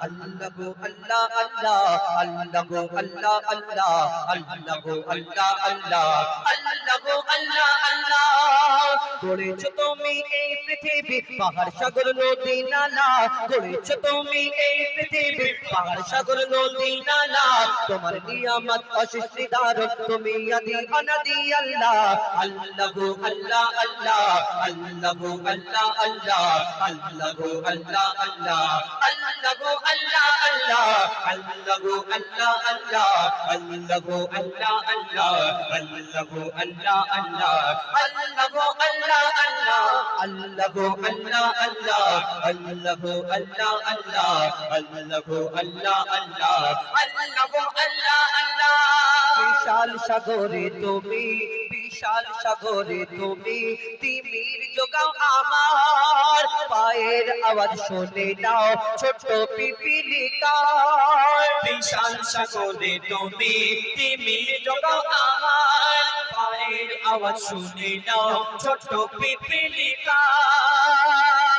اللہ گو اللہ اللہ اللہ گو اللہ اللہ اللہ گو اللہ اللہ اللہ گو اللہ করেছ তুমি এই পৃথিবী, পাহাড়, সাগর, নদী, নালা। করেছ তুমি এই পৃথিবী, পাহাড়, সাগর, নদী, নালা। তোমার নিয়ামত অশেষ দারুণ তুমি আদি অনাদি আল্লাহ। আল্লাহু আল্লাহ আল্লাহ, আল্লাহু আল্লাহ আল্লাহ, আল্লাহু আল্লাহ আল্লাহ, আল্লাহু আল্লাহ আল্লাহ, আল্লাহু আল্লাহ আল্লাহ, আল্লাহু আল্লাহ আল্লাহ, আল্লাহু আল্লাহ আল্লাহ, আল্লাহু আল্লাহ আল্লাহ আল্লাহ আল্লাহ আল্লাহ আল্লাহ আল্লাহ আল্লাহ আল্লাহ আল্লাহ আল্লাহ আল্লাহ। বিশাল সাগরে তুমি বিশাল সাগরে তুমি তিমির যোগাও আমার। পায়ের আওয়াজ শুনে নাও ছোট পিপিলিকার। বিশাল সাগরে তুমি তিমির যোগাও আমার। পায়ের আওয়াজ শুনে নাও ছোট পিপিলিকা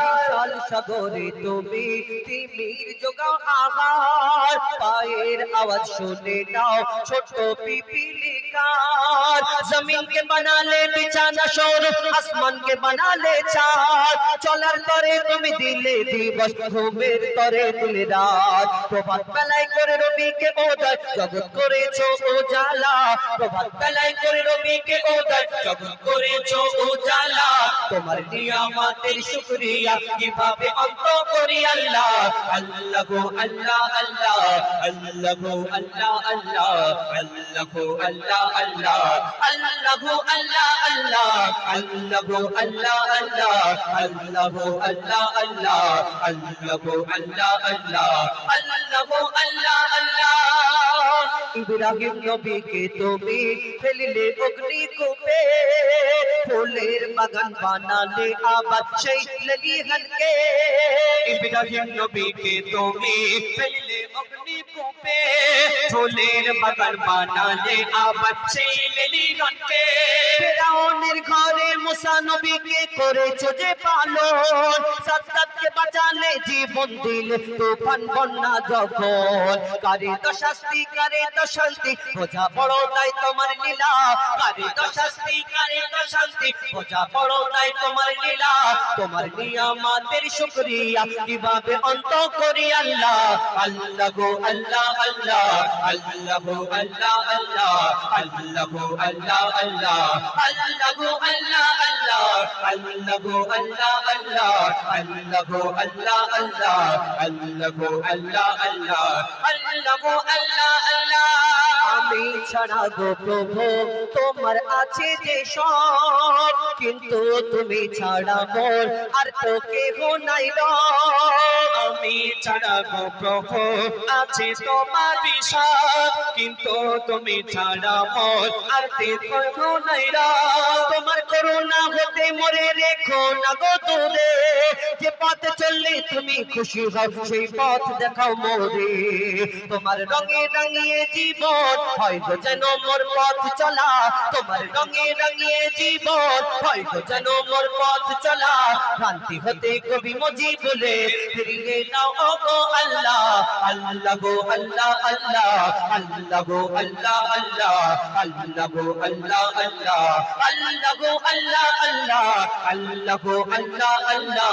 বিশাল সাগরে তুমি তিমির যোগাও আমার পায়ের আওয়াজ শুনে নাও ছোট পিপিলিকার। জমিন কে বানালে বিছানা সর আসমান কে বানালে চাঁদ চলার তরে তুমি দিলে দিবস, ঘুমের তরে দিলে রাত। প্রভাত বেলায় করে রবিকে ওদয় জগৎ করেছ উজালা। প্রভাত বেলায় করে রবিকে ওদয় জগৎ করেছ উজালা। তোমার নিয়ামতের শুকরিয়া কীভাবে অন্ত করি আল্লাহ। আল্লাহ গো আল্লাহ আল্লাহ আল্লাহ গো আল্লাহ আল্লাহ আল্লাহ গো আল্লাহ আল্লাহ আল্লাহ গো আল্লাহ আল্লাহ আল্লাহ গো আল্লাহ আল্লাহ আল্লাহ আল্লাহ আল্লাহ আল্লাহ আল্লাহ আল্লাহ আল্লাহ আল্লাহ আল্লাহ। ইব্রাহিম নবীকে তুমি ফেলিলে অগ্নি কূপে। ফুলের বাগান বানালে আবার সেই ললিহানকে। ইব্রাহিম নবীকে তুমি ফেললে অগ্নি কূপে ফুলের বাগান বানালে আবার সেই লেলিগণকে ফেরাউনের ঘরে মুসা নবীকে করেছ যে পালন। সাদ্দাতকে বাঁচালে জীবন দিলে তুফান, বন্যা যখন কারে তো শাস্তি, কারে তো শান্তি বোঝা বড় তাই তোমার লীলা। কারে তো শাস্তি, কারে তো শান্তি বোঝা বড় তাই তোমার লীলা। তোমার নিয়ামাতের শুকরিয়া কীভাবে অন্ত করি আল্লাহ? আল্লাহ গো আল্লাহ। আমি ছাড়া গো প্রভু তোমার আছে যে সব কিন্তু তুমি ছাড়া মোর আর তো কেহ নাই। ছাড়া গো প্রভু। আছে তোমার বিষয় কিন্তু তুমি ছাড়া মোর আর তে কোনো নাই তোমার করুণা হতে মরে রেখো না গো দূরে। যে পথে চললে তুমি খুশি হও, সেই পথ দেখাও মোরে। তোমার রঙে রাঙিয়ে জীবন, হয় গো যেন মোর পথ চলা। তোমার রঙে রাঙিয়ে জীবন, হয় গো যেন মোর পথ চলা। ভ্রান্তি হতে কবি মজি বলে ফিরিয়ে নাও ও গো আল্লাহ। আল্লাহ গো আল্লাহ আল্লাহ। আল্লাহ গো আল্লাহ আল্লাহ। আল্লাহ গো আল্লাহ আল্লাহ। আল্লাহ গো আল্লাহ আল্লাহ। আল্লাহ গো আল্লাহ আল্লাহ।